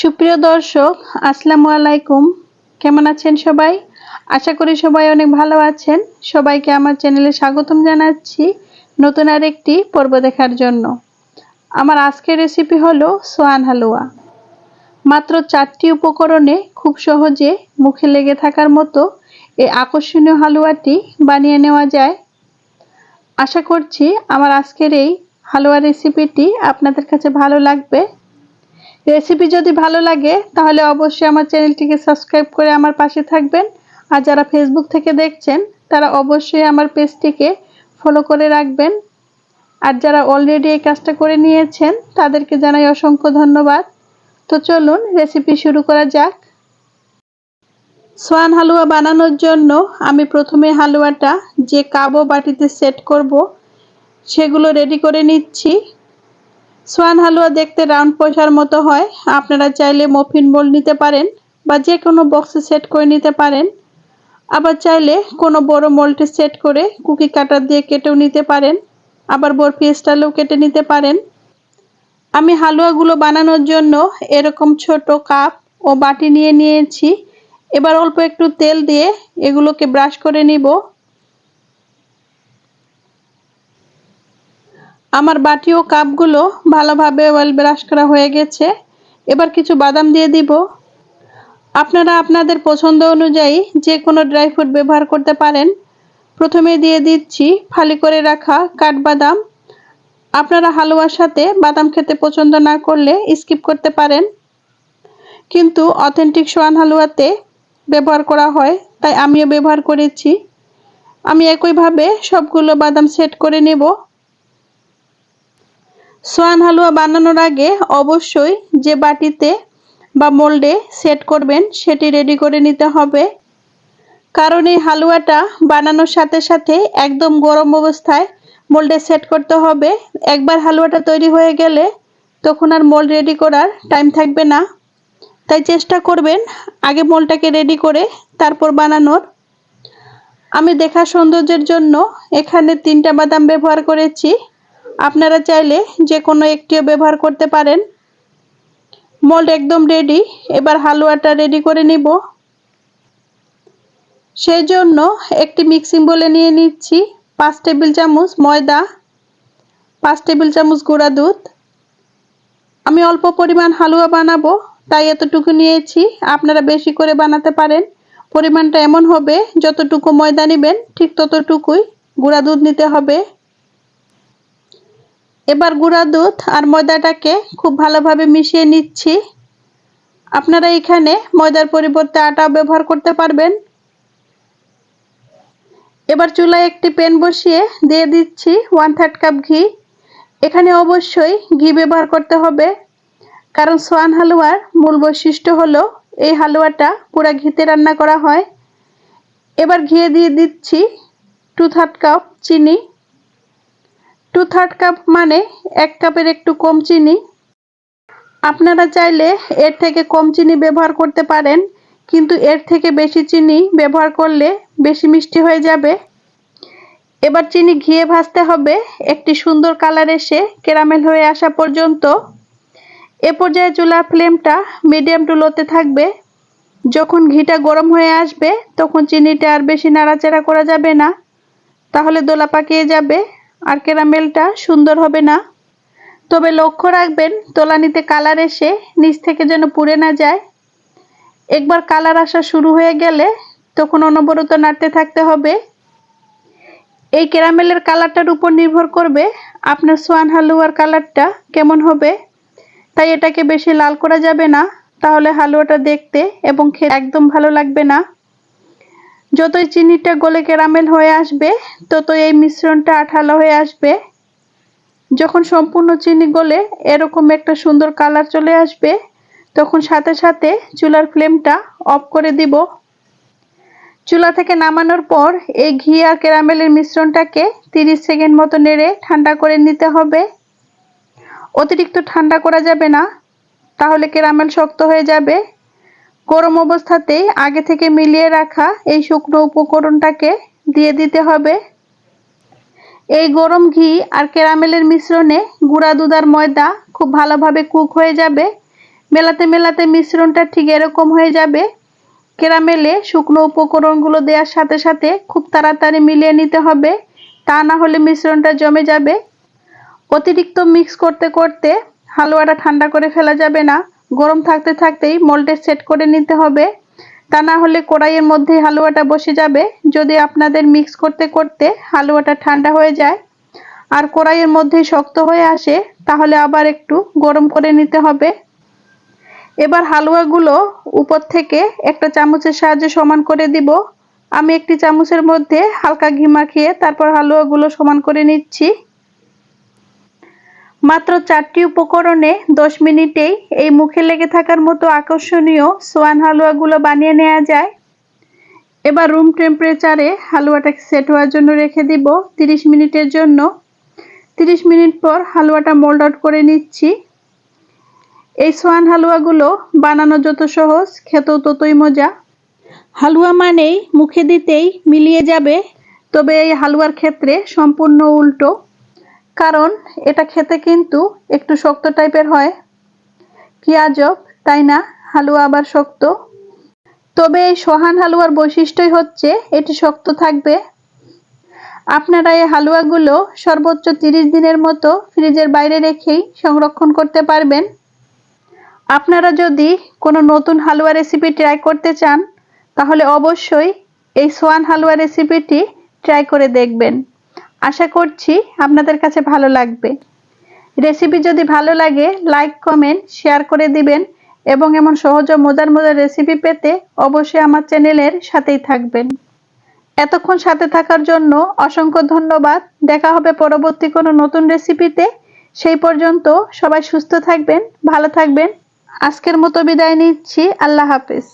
সুপ্রিয় দর্শক, আসসালামু আলাইকুম। কেমন আছেন সবাই? আশা করি সবাই অনেক ভালো আছেন। সবাইকে আমার চ্যানেলে স্বাগতম জানাচ্ছি নতুন আর একটি পর্ব দেখার জন্য। আমার আজকের রেসিপি হলো সোয়ান হালুয়া। মাত্র চারটি উপকরণে খুব সহজে মুখে লেগে থাকার মতো এই আকর্ষণীয় হালুয়াটি বানিয়ে নেওয়া যায়। আশা করছি আমার আজকের এই হালুয়া রেসিপিটি আপনাদের কাছে ভালো লাগবে। রেসিপি যদি ভালো লাগে, তাহলে অবশ্যই আমার চ্যানেলটিকে সাবস্ক্রাইব করে আমার পাশে থাকবেন। আর যারা ফেসবুক থেকে দেখছেন, তারা অবশ্যই আমার পেজটিকে ফলো করে রাখবেন। আর যারা অলরেডি এই কাজটা করে নিয়েছেন, তাদেরকে জানাই অসংখ্য ধন্যবাদ। তো চলুন রেসিপি শুরু করা যাক। সোয়ান হালুয়া বানানোর জন্য আমি প্রথমে হালুয়াটা যে কাবো বাটিতে সেট করব, সেগুলো রেডি করে নিচ্ছি। সোয়ান হালুয়া দেখতে রাউন্ড পয়সার মতো হয়। আপনারা চাইলে মফিন বোল নিতে পারেন বা যে কোনো বক্সে সেট করে নিতে পারেন। আবার চাইলে কোনো বড় মোল্টে সেট করে কুকি কাটার দিয়ে কেটেও নিতে পারেন। আবার বরফি স্টাইলেও কেটে নিতে পারেন। আমি হালুয়াগুলো বানানোর জন্য এরকম ছোট কাপ ও বাটি নিয়ে নিয়েছি। এবার অল্প একটু তেল দিয়ে এগুলোকে ব্রাশ করে নিব। আমার বাটি ও কাপগুলো ভালোভাবে ওয়েল ব্রাশ করা হয়ে গেছে। এবার কিছু বাদাম দিয়ে দিব। আপনারা আপনাদের পছন্দ অনুযায়ী যে কোনো ড্রাই ফ্রুট ব্যবহার করতে পারেন। প্রথমে দিয়ে দিচ্ছি ফালি করে রাখা কাঠবাদাম। আপনারা হালুয়ার সাথে বাদাম খেতে পছন্দ না করলে স্কিপ করতে পারেন। কিন্তু অথেন্টিক সোয়ান হালুয়াতে ব্যবহার করা হয়, তাই আমিও ব্যবহার করেছি। আমি একইভাবে সবগুলো বাদাম সেট করে নেব। সোয়ান হালুয়া বানানোর আগে অবশ্যই যে বাটিতে বা মোল্ডে সেট করবেন, সেটি রেডি করে নিতে হবে। কারণ এই হালুয়াটা বানানোর সাথে সাথে একদম গরম অবস্থায় মোল্ডে সেট করতে হবে। একবার হালুয়াটা তৈরি হয়ে গেলে তখন আর মোল্ড রেডি করার টাইম থাকবে না। তাই চেষ্টা করবেন আগে মোলটাকে রেডি করে তারপর বানানোর। আমি দেখা সৌন্দর্যের জন্য এখানে তিনটা বাদাম ব্যবহার করেছি। আপনারা চাইলে যে কোনো একটিও ব্যবহার করতে পারেন। মোল্ড একদম রেডি। এবার হালুয়াটা রেডি করে নিব। সেই জন্য একটি মিক্সিং বলে নিয়ে নিচ্ছি। পাঁচ টেবিল চামচ ময়দা, পাঁচ টেবিল চামচ গুঁড়া দুধ। আমি অল্প পরিমাণ হালুয়া বানাবো, তাই এতটুকু নিয়েছি। আপনারা বেশি করে বানাতে পারেন। পরিমাণটা এমন হবে, যতটুকু ময়দা নেবেন, ঠিক ততটুকুই গুঁড়া দুধ নিতে হবে। এবার গুঁড়া দুধ আর ময়দাটাকে খুব ভালোভাবে মিশিয়ে নিচ্ছি। আপনারা এখানে ময়দার পরিবর্তে আটাও ব্যবহার করতে পারবেন। এবার চুলায় একটি প্যান বসিয়ে দিয়ে দিচ্ছি ওয়ান থার্ড কাপ ঘি। এখানে অবশ্যই ঘি ব্যবহার করতে হবে, কারণ সোয়ান হালুয়ার মূল বৈশিষ্ট্য হলো এই হালুয়াটা পুরা ঘিতে রান্না করা হয়। এবার ঘিয়ে দিয়ে দিচ্ছি টু থার্ড কাপ চিনি। টু থার্ড কাপ মানে এক কাপের একটু কম চিনি। আপনারা চাইলে এর থেকে কম চিনি ব্যবহার করতে পারেন, কিন্তু এর থেকে বেশি চিনি ব্যবহার করলে বেশি মিষ্টি হয়ে যাবে। এবার চিনি ঘিয়ে ভাজতে হবে, একটি সুন্দর কালার এসে কেরামেল হয়ে আসা পর্যন্ত। এ পর্যায়ে চুলার ফ্লেমটা মিডিয়াম টু লোতে থাকবে। যখন ঘিটা গরম হয়ে আসবে, তখন চিনিটা আর বেশি নাড়াচাড়া করা যাবে না। তাহলে দোলা পাকিয়ে যাবে। আর ক্যারামেলটা সুন্দর হবে না। তবে লক্ষ্য রাখবেন, তোলানিতে কালার এসে নিচ থেকে যেন পুড়ে না যায়। একবার কালার আসা শুরু হয়ে গেলে তখন অনবরত নাড়তে থাকতে হবে। এই ক্যারামেলের কালারটার উপর নির্ভর করবে আপনার সোয়ান হালুয়ার কালারটা কেমন হবে। তাই এটাকে বেশি লাল করা যাবে না, তাহলে হালুয়াটা দেখতে এবং খেতে একদম ভালো লাগবে না। যতই চিনিটা গলে ক্যারামেল হয়ে আসবে, ততই এই মিশ্রণটা আঠালো হয়ে আসবে। যখন সম্পূর্ণ চিনি গলে এরকম একটা সুন্দর কালার চলে আসবে, তখন সাথে সাথে চুলার ফ্লেমটা অফ করে দিব। চুলা থেকে নামানোর পর এই ঘি আর ক্যারামেলের মিশ্রণটাকে 30 সেকেন্ড মতো নেড়ে ঠান্ডা করে নিতে হবে। অতিরিক্ত ঠান্ডা করা যাবে না, তাহলে ক্যারামেল শক্ত হয়ে যাবে। গরম অবস্থাতেই আগে থেকে মিলিয়ে রাখা এই শুকনো উপকরণটাকে দিয়ে দিতে হবে। এই গরম ঘি আর ক্যারামেলের মিশ্রণে গুঁড়া দুধ আর ময়দা খুব ভালোভাবে কুক হয়ে যাবে। মেলাতে মেলাতে মিশ্রণটা ঠিক এরকম হয়ে যাবে। কেরামেলে শুকনো উপকরণগুলো দেওয়ার সাথে সাথে খুব তাড়াতাড়ি মিলিয়ে নিতে হবে। তা না হলে মিশ্রণটা জমে যাবে। অতিরিক্ত মিক্স করতে করতে হালুয়াটা ঠান্ডা করে ফেলা যাবে না। গরম থাকতে থাকতেই মোল্ডে সেট করে নিতে হবে। তা না হলে কড়াইয়ের মধ্যেই হালুয়াটা বসে যাবে। যদি আপনাদের মিক্স করতে করতে হালুয়াটা ঠান্ডা হয়ে যায় আর কড়াইয়ের মধ্যেই শক্ত হয়ে আসে, তাহলে আবার একটু গরম করে নিতে হবে। এবার হালুয়াগুলো উপর থেকে একটা চামচের সাহায্যে সমান করে দিব। আমি একটি চামচের মধ্যে হালকা ঘি মাখিয়ে তারপর হালুয়াগুলো সমান করে নিচ্ছি। মাত্র চারটি উপকরণে দশ মিনিটেই এই মুখে লেগে থাকার মতো আকর্ষণীয় সোয়ান হালুয়াগুলো বানিয়ে নেওয়া যায়। এবার রুম টেম্পারেচারে হালুয়াটাকে সেট হওয়ার জন্য রেখে দিব তিরিশ মিনিটের জন্য। তিরিশ মিনিট পর হালুয়াটা মোল্ড আউট করে নিচ্ছি। এই সোয়ান হালুয়াগুলো বানানো যত সহজ, খেতেও ততই মজা। হালুয়া মানেই মুখে দিতেই মিলিয়ে যাবে, তবে এই হালুয়ার ক্ষেত্রে সম্পূর্ণ উল্টো। কারণ এটা খেতে কিন্তু একটু শক্ত টাইপের হয়। কি আজব, তাই না? হালুয়া আবার শক্ত। তবে এই সোহান হালুয়ার বৈশিষ্ট্যই হচ্ছে, এটি শক্ত থাকবে। আপনারা এই হালুয়াগুলো সর্বোচ্চ তিরিশ দিনের মতো ফ্রিজের বাইরে রেখেই সংরক্ষণ করতে পারবেন। আপনারা যদি কোনো নতুন হালুয়া রেসিপি ট্রাই করতে চান, তাহলে অবশ্যই এই সোয়ান হালুয়া রেসিপিটি ট্রাই করে দেখবেন। আশা করছি আপনাদের কাছে ভালো লাগবে। রেসিপি যদি ভালো লাগে লাইক কমেন্ট শেয়ার করে দিবেন এবং এমন সহজ ও মজার মজার রেসিপি পেতে অবশ্যই আমার চ্যানেলের সাথেই থাকবেন। এতক্ষণ সাথে থাকার জন্য অসংখ্য ধন্যবাদ। দেখা হবে পরবর্তী কোনো নতুন রেসিপিতে। সেই পর্যন্ত সবাই সুস্থ থাকবেন, ভালো থাকবেন। আজকের মতো বিদায় নিচ্ছি। আল্লাহ হাফেজ।